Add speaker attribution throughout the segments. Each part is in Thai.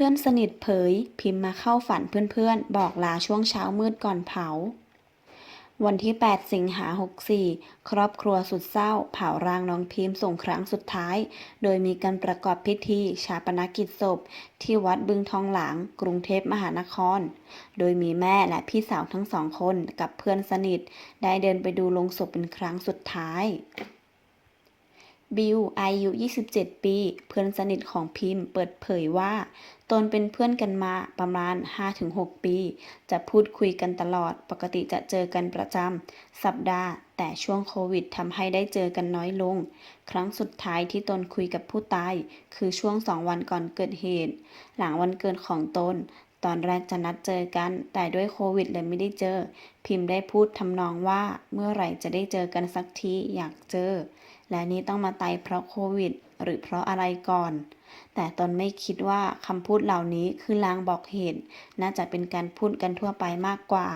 Speaker 1: พื่อนสนิทเผย พิมพ์มาเข้าฝันเพื่อนๆ บอกลาช่วงเช้ามืดก่อนเผา วันที่ 8 สิงหา 64 ครอบครัวสุดเศร้า เผาร่างน้องพิมพ์ส่งครั้งสุดท้าย โดยมีการประกอบพิธีชาปนกิจศพ ที่วัดบึงทองหลาง กรุงเทพมหานคร โดยมีแม่และพี่สาวทั้งสองคนกับเพื่อนสนิท ได้เดินไปดูลงศพเป็นครั้งสุดท้าย บิวอายุ 27 ปี เพื่อนสนิทของพิมพ์ เปิดเผยว่า ตนเป็นเพื่อนกันมาประมาณ 5-6 ปี จะพูดคุยกันตลอด ปกติจะเจอกันประจำสัปดาห์ แต่ช่วงโควิดทำให้ได้เจอกันน้อยลง ครั้งสุดท้ายที่ตนคุยกับผู้ตาย คือช่วงสองวันก่อนเกิดเหตุ หลังวันเกิดของตน ตอนแรกจะนัดเจอกัน แต่ด้วยโควิดเลยไม่ได้เจอ พิมพ์ได้พูดทำนองว่าเมื่อไหร่จะได้เจอกันสักทีอยากเจอ และนี่ต้องมาตายเพราะโควิด หรือเพราะอะไรก่อน แต่ตนไม่คิดว่าคำพูดเหล่านี้คือลางบอกเหตุ น่าจะเป็นการพูดกันทั่วไปมากกว่า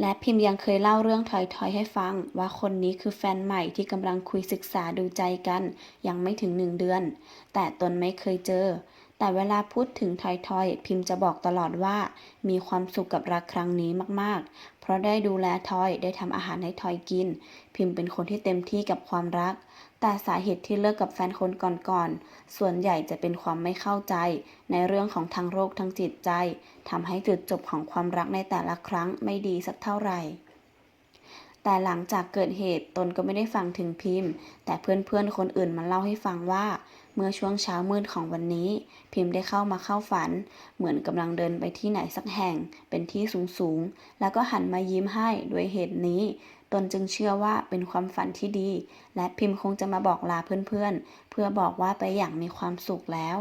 Speaker 1: และพิมพ์ยังเคยเล่าเรื่องถอยๆให้ฟัง ว่าคนนี้คือแฟนใหม่ที่กำลังคุยศึกษาดูใจกัน ยังไม่ถึงหนึ่งเดือน แต่ตนไม่เคยเจอ แต่เวลาพูดถึงถอยๆพิมพ์จะบอกตลอดว่า มีความสุขกับรักครั้งนี้มากๆ เพราะได้ดูแลทอยได้ทำอาหารให้ทอยกิน พิมพ์เป็นคนที่เต็มที่กับความรัก แต่สาเหตุที่เลิกกับแฟนคนก่อนๆส่วนใหญ่จะเป็นความไม่เข้าใจ ในเรื่องของทางโรคทางจิตใจทำให้จุดจบของความรักในแต่ละครั้งไม่ดีสักเท่าไหร่ แต่หลังจากเกิดเหตุตนก็ไม่ได้ฟังถึงพิมพ์ แต่เพื่อนๆคนอื่นมาเล่าให้ฟังว่า เมื่อช่วงเช้ามืดของวันนี้ พิมพ์ได้เข้ามาเข้าฝัน เหมือนกำลังเดินไปที่ไหนสักแห่ง เป็นที่สูงๆ แล้วก็หันมายิ้มให้ด้วยเหตุนี้ ตนจึงเชื่อว่าเป็นความฝันที่ดี และพิมพ์คงจะมาบอกลาเพื่อนๆเพื่อบอกว่าไปอย่างมีความสุขแล้ว